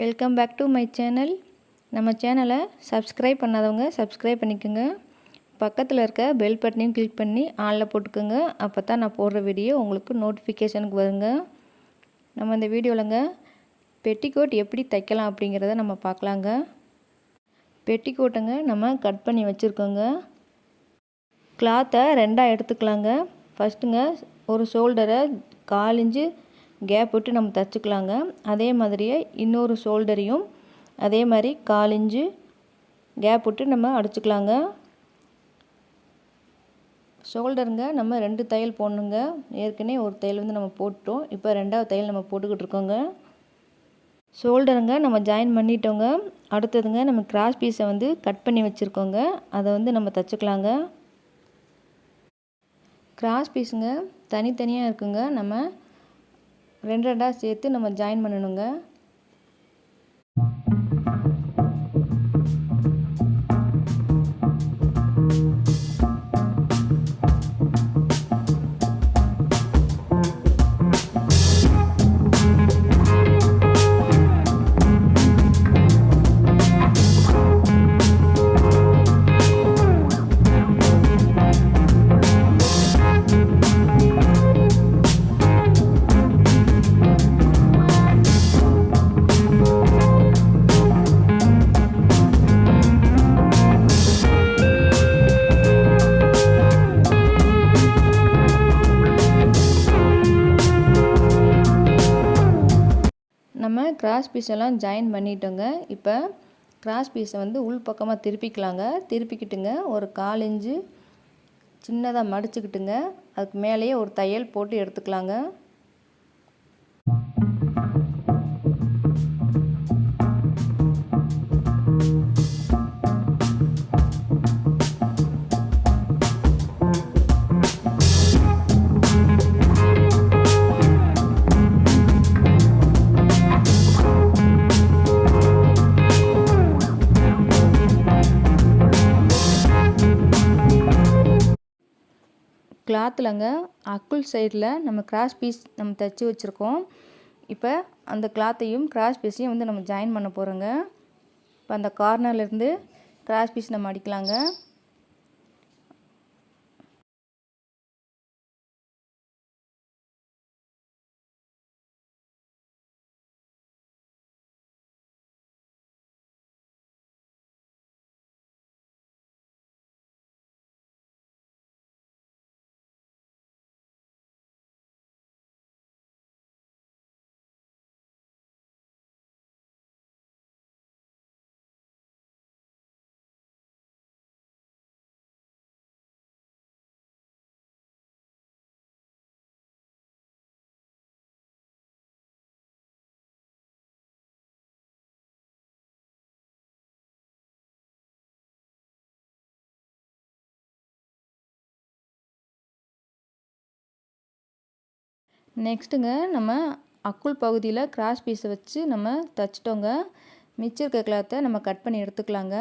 Welcome back to my channel நம்ம சேனலை subscribe பண்ணாதவங்க சப்ஸ்கிரைப் பண்ணிக்கோங்க. பக்கத்தில் இருக்க பெல் பட்டனையும் கிளிக் பண்ணி ஆனில் போட்டுக்கோங்க. அப்போ தான் நான் போடுற வீடியோ உங்களுக்கு நோட்டிஃபிகேஷனுக்கு வருங்க. நம்ம இந்த வீடியோவிலங்க பெட்டிக்கோட் எப்படி தைக்கலாம் அப்படிங்கிறத நம்ம பார்க்கலாங்க. பெட்டிக்கோட்டுங்க நம்ம கட் பண்ணி வச்சுருக்கோங்க. கிளாத்தை ரெண்டாக எடுத்துக்கலாங்க. ஃபஸ்ட்டுங்க ஒரு ஷோல்டரை காலிஞ்சு கேப் விட்டு நம்ம தைச்சிக்கலாங்க. அதே மாதிரியே இன்னொரு ஷோல்டரையும் அதே மாதிரி கால் கேப் விட்டு நம்ம அடிச்சுக்கலாங்க. ஷோல்டருங்க நம்ம ரெண்டு தையல் போடணுங்க. ஏற்கனவே ஒரு தையல் வந்து நம்ம போட்டோம் இப்போ ரெண்டாவது தையல் நம்ம போட்டுக்கிட்டு இருக்கோங்க. ஷோல்டருங்க நம்ம ஜாயின் பண்ணிட்டோங்க. அடுத்ததுங்க நம்ம கிராஸ் பீஸை வந்து கட் பண்ணி வச்சுருக்கோங்க. அதை வந்து நம்ம தைச்சிக்கலாங்க. கிராஸ் பீஸுங்க தனித்தனியாக இருக்குங்க. நம்ம ரெண்டு ரெண்டாக சேர்த்து நம்ம ஜாயின் பண்ணணுங்க. கிராஸ் பீஸெல்லாம் ஜாயின் பண்ணிட்டோங்க. இப்போ கிராஸ் பீஸை வந்து உள் பக்கமாக திருப்பிக்கலாங்க. திருப்பிக்கிட்டுங்க. ஒரு கால் இஞ்சு சின்னதாக மடிச்சுக்கிட்டுங்க. அதுக்கு மேலேயே ஒரு தையல் போட்டு எடுத்துக்கலாங்க. கிளாத்துலங்க அக்குள் சைடில் நம்ம கிராஸ் பீஸ் நம்ம தைச்சி வச்சுருக்கோம். இப்போ அந்த கிளாத்தையும் கிராஸ் பீஸையும் வந்து நம்ம ஜாயின் பண்ண போகிறோங்க இப்போ அந்த கார்னர்லேருந்து கிராஸ் பீஸ் நம்ம அடிக்கலாங்க. நெக்ஸ்ட்டுங்க நம்ம அக்குள் பகுதியில் கிராஸ் பீஸை வச்சு நம்ம தைச்சிட்டோங்க. மிச்சம் இருக்க கிளாத்தை நம்ம கட் பண்ணி எடுத்துக்கலாங்க.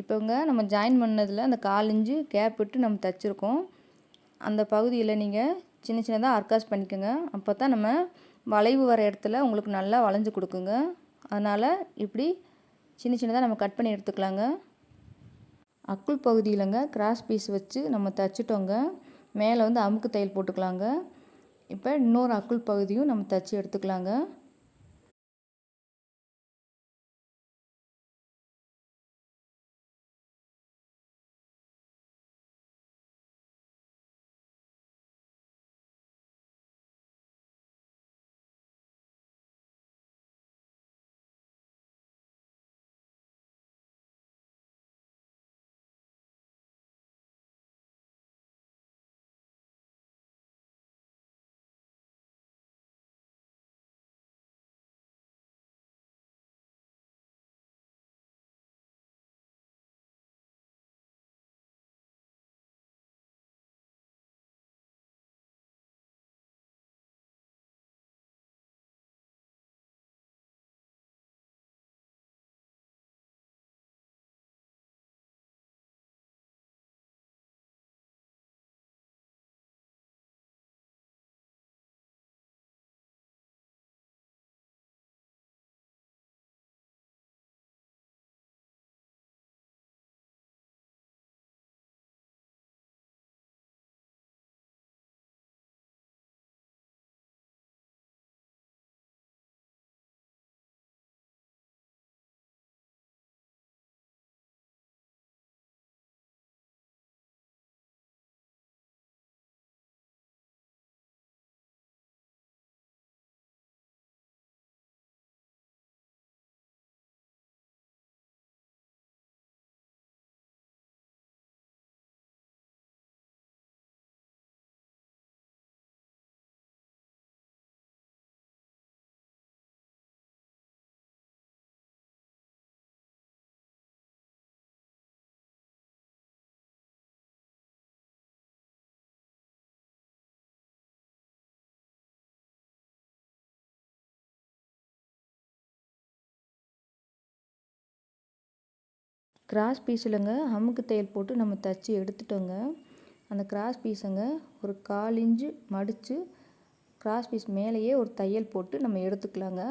இப்போங்க நம்ம ஜாயின் பண்ணதில் அந்த காலஞ்சு கேப் விட்டு நம்ம தைச்சிருக்கோம். அந்த பகுதியில் நீங்கள் சின்ன சின்னதாக அர்காஸ் பண்ணிக்கோங்க. அப்போ தான் நம்ம வளைவு வர இடத்துல உங்களுக்கு நல்லா வளைஞ்சு கொடுக்குங்க. அதனால் இப்படி சின்ன சின்னதாக நம்ம கட் பண்ணி எடுத்துக்கலாங்க. அக்குள் பகுதியிலங்க கிராஸ் பீஸ் வச்சு நம்ம தைச்சிட்டோங்க. மேலே வந்து அமுக்கு தையல் போட்டுக்கலாங்க. இப்போ இன்னொரு அக்குள் பகுதியும் நம்ம தைச்சி எடுத்துக்கலாங்க. கிராஸ் பீஸில்ங்க அமுக்கு தையல் போட்டு நம்ம தச்சு எடுத்துட்டோங்க. அந்த கிராஸ் பீஸுங்க ஒரு கால் இன்ச்சு மடித்து கிராஸ் பீஸ் மேலேயே ஒரு தையல் போட்டு நம்ம எடுத்துக்கலாங்க.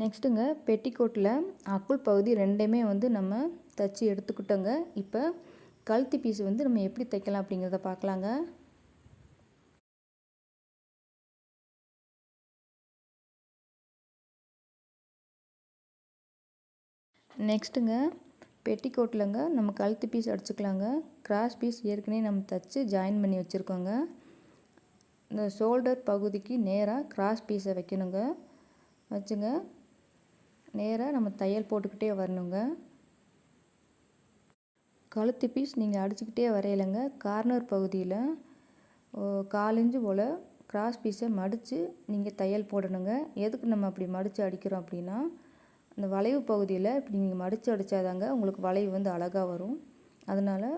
நெக்ஸ்ட்டுங்க பெட்டிக்கோட்டில் அக்குள் பகுதி ரெண்டையுமே வந்து நம்ம தச்சு எடுத்துக்கிட்டோங்க. இப்போ கழுத்து பீஸ் வந்து நம்ம எப்படி தைக்கலாம் அப்படிங்கிறத பார்க்கலாங்க. நெக்ஸ்ட்டுங்க பெட்டிக்கோட்டில்ங்க நம்ம கழுத்து பீஸ் அடிச்சுக்கலாங்க. கிராஸ் பீஸ் ஏற்கனவே நம்ம தைச்சி ஜாயின் பண்ணி வச்சுருக்கோங்க. இந்த ஷோல்டர் பகுதிக்கு நேராக கிராஸ் பீஸை வைக்கணுங்க. வச்சுங்க. நேராக நம்ம தையல் போட்டுக்கிட்டே வரணுங்க. கழுத்து பீஸ் நீங்கள் அடிச்சுக்கிட்டே வரையலைங்க. கார்னர் பகுதியில் காலஞ்சு போல் கிராஸ் பீஸை மடித்து நீங்கள் தையல் போடணுங்க. எதுக்கு நம்ம அப்படி மடித்து அடிக்கிறோம் அப்படின்னா அந்த வளைவு பகுதியில் இப்படி நீங்கள் மடித்து அடித்தாதாங்க உங்களுக்கு வளைவு வந்து அழகாக வரும். அதனால்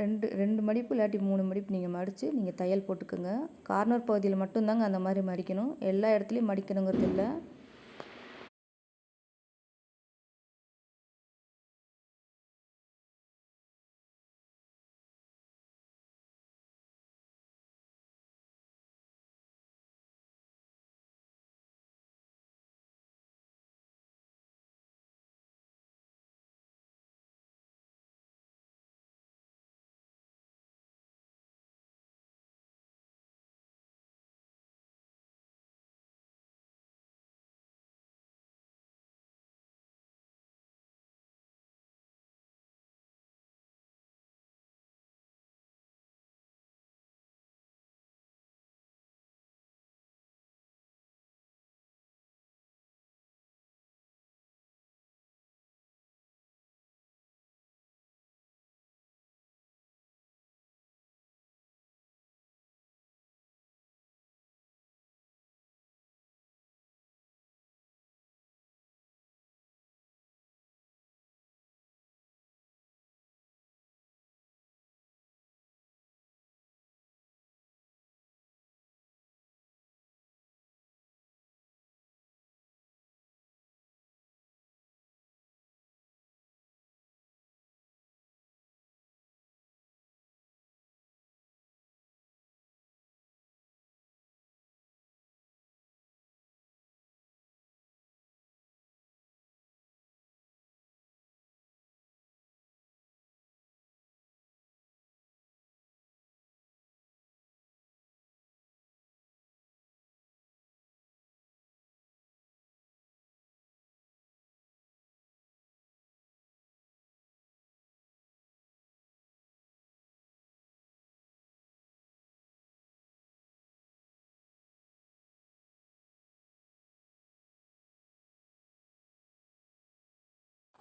ரெண்டு ரெண்டு மடிப்பு இல்லாட்டி மூணு மடிப்பு நீங்கள் மடித்து நீங்கள் தையல் போட்டுக்கோங்க. கார்னர் பகுதியில் மட்டும்தாங்க அந்த மாதிரி மடிக்கணும். எல்லா இடத்துலையும் மடிக்கணுங்கிறது இல்லை.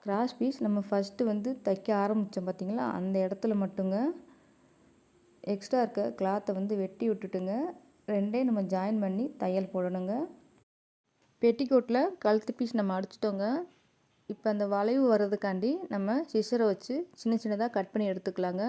கிராஸ் பீஸ் நம்ம ஃபஸ்ட்டு வந்து தைக்க ஆரம்பித்தோம் பார்த்திங்களா அந்த இடத்துல மட்டுங்க. எக்ஸ்ட்ரா இருக்க கிளாத்தை வந்து வெட்டி விட்டுட்டுங்க. ரெண்டே நம்ம ஜாயின் பண்ணி தையல் போடணுங்க. பெட்டிக்கோட்டில் கழுத்து பீஸ் நம்ம அடிச்சிட்டோங்க. இப்போ அந்த வளைவு வர்றதுக்காண்டி நம்ம சிசரை வச்சு சின்ன சின்னதாக கட் பண்ணி எடுத்துக்கலாங்க.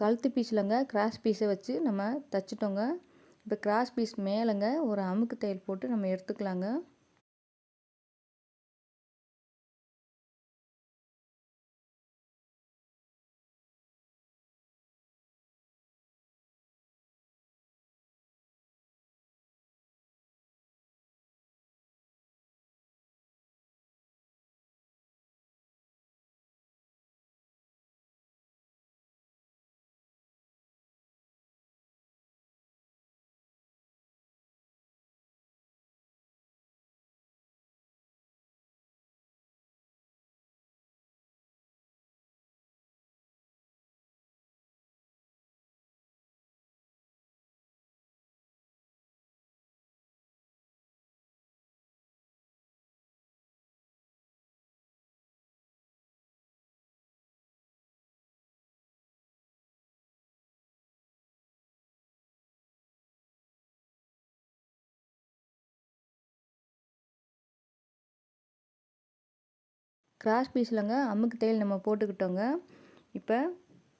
கழுத்து பீஸ்லங்க கிராஸ் பீஸை வச்சு நம்ம தைச்சிட்டோங்க. இப்போ கிராஸ் பீஸ் மேலேங்க ஒரு அமுக்கு தையல் போட்டு நம்ம எடுத்துக்கலாங்க. கிராஸ் பீஸ்லங்க அமுக்கு தையல் நம்ம போட்டுக்கிட்டோங்க. இப்போ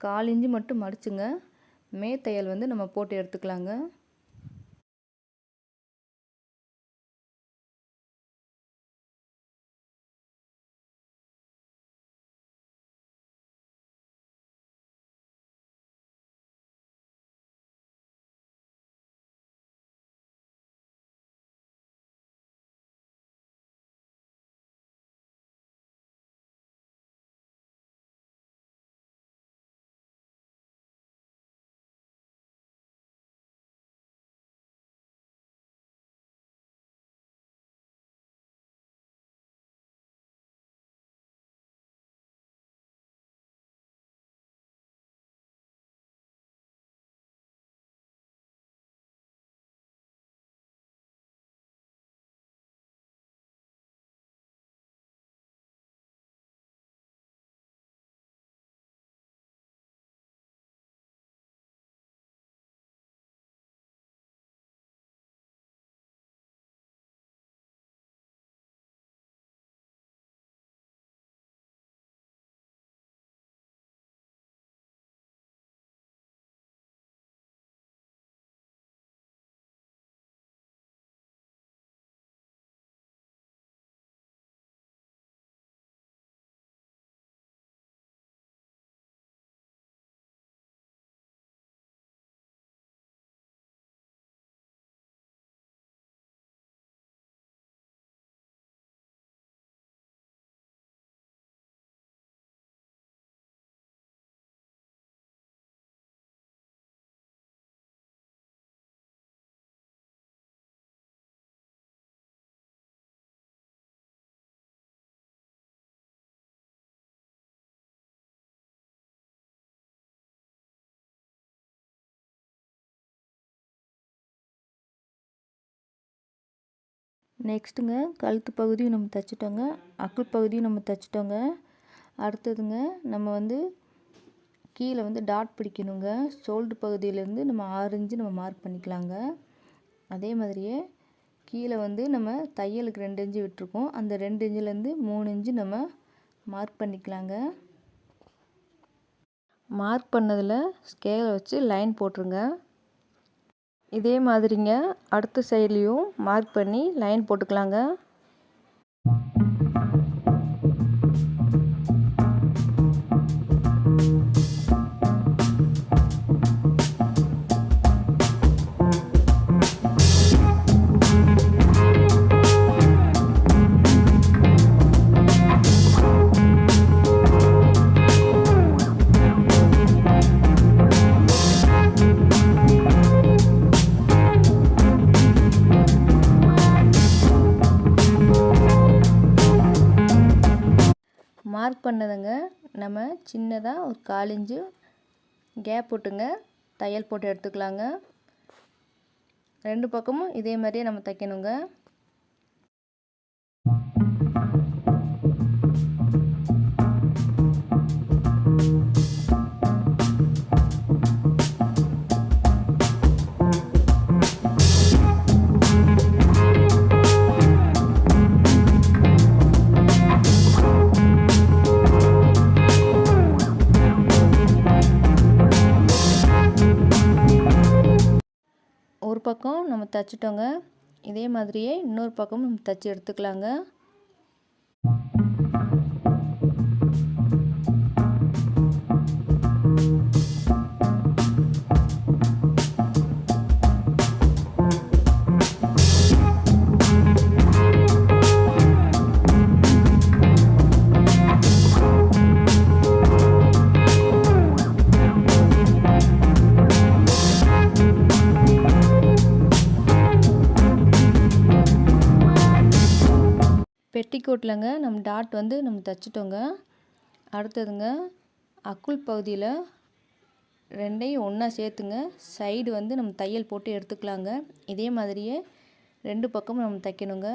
கால் இஞ்சி மட்டும் மடிச்சுங்க. மே தையல் வந்து நம்ம போட்டு எடுத்துக்கலாங்க. நெக்ஸ்ட்டுங்க கழுத்து பகுதியும் நம்ம தைச்சிட்டோங்க அக்குள் பகுதியும் நம்ம தைச்சிட்டோங்க. அடுத்ததுங்க நம்ம வந்து கீழே வந்து டாட் பிடிக்கணுங்க. ஷோல்டு பகுதியிலேருந்து நம்ம ஆறு நம்ம மார்க் பண்ணிக்கலாங்க. அதே மாதிரியே கீழே வந்து நம்ம தையலுக்கு ரெண்டு இன்ச்சு விட்டுருக்கோம். அந்த ரெண்டு இன்ச்சிலேருந்து மூணு இன்ச்சு நம்ம மார்க் பண்ணிக்கலாங்க. மார்க் பண்ணதில் ஸ்கேலை வச்சு லைன் போட்டுருங்க. இதே மாதிரிங்க அடுத்த சைட்லேயும் மார்க் பண்ணி லைன் போட்டுக்கலாங்க. சின்னதாக ஒரு காலிஞ்சு கேப் போட்டுங்க. தையல் போட்டு எடுத்துக்கலாங்க. ரெண்டு பக்கமும் இதே மாதிரியே நம்ம தைக்கணுங்க. தைச்சிட்டோங்க இதே மாதிரியே இன்னொரு பக்கமும் நம்ம தைச்சி எடுத்துக்கலாங்க. பெட்டிக்கோட்லங்க நம்ம டாட் வந்து நம்ம தைச்சிட்டோங்க. அடுத்ததுங்க அக்குள் பகுதியில் ரெண்டையும் ஒன்றா சேர்த்துங்க. சைடு வந்து நம்ம தையல் போட்டு எடுத்துக்கலாங்க. இதே மாதிரியே ரெண்டு பக்கமும் நம்ம தைக்கணுங்க.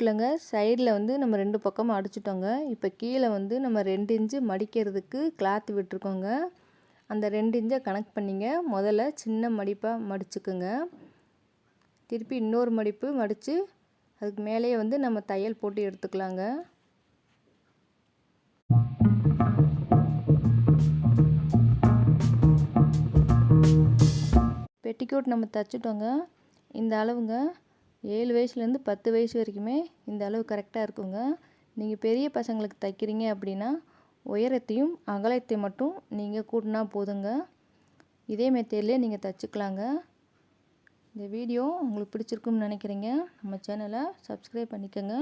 பெட்டிக்கோட்டில்ங்க சைடில் வந்து நம்ம ரெண்டு பக்கமும் அடிச்சிட்டோங்க. இப்போ கீழே வந்து நம்ம ரெண்டு இன்ச்சு மடிக்கிறதுக்கு கிளாத் விட்டுருக்கோங்க. அந்த ரெண்டு இன்ச்சை கனெக்ட் பண்ணிங்க. முதல்ல சின்ன மடிப்பாக மடிச்சுக்குங்க. திருப்பி இன்னொரு மடிப்பு மடித்து அதுக்கு மேலேயே வந்து நம்ம தையல் போட்டு எடுத்துக்கலாங்க. பெட்டிக்கோட் நம்ம தைச்சிட்டோங்க. இந்த அளவுங்க. ஏழு வயசுலேருந்து பத்து வயசு வரைக்குமே இந்த அளவு கரெக்டாக இருக்குங்க. நீங்கள் பெரிய பசங்களுக்கு தைக்கிறீங்க அப்படின்னா உயரத்தையும் அகலத்தையும் மட்டும் நீங்கள் கூட்டினா போதுங்க. இதே மெத்தேட்லேயே நீங்கள் தைச்சிக்கலாங்க. இந்த வீடியோ உங்களுக்கு பிடிச்சிருக்குன்னு நினைக்கிறீங்க. நம்ம சேனலை சப்ஸ்கிரைப் பண்ணிக்கோங்க.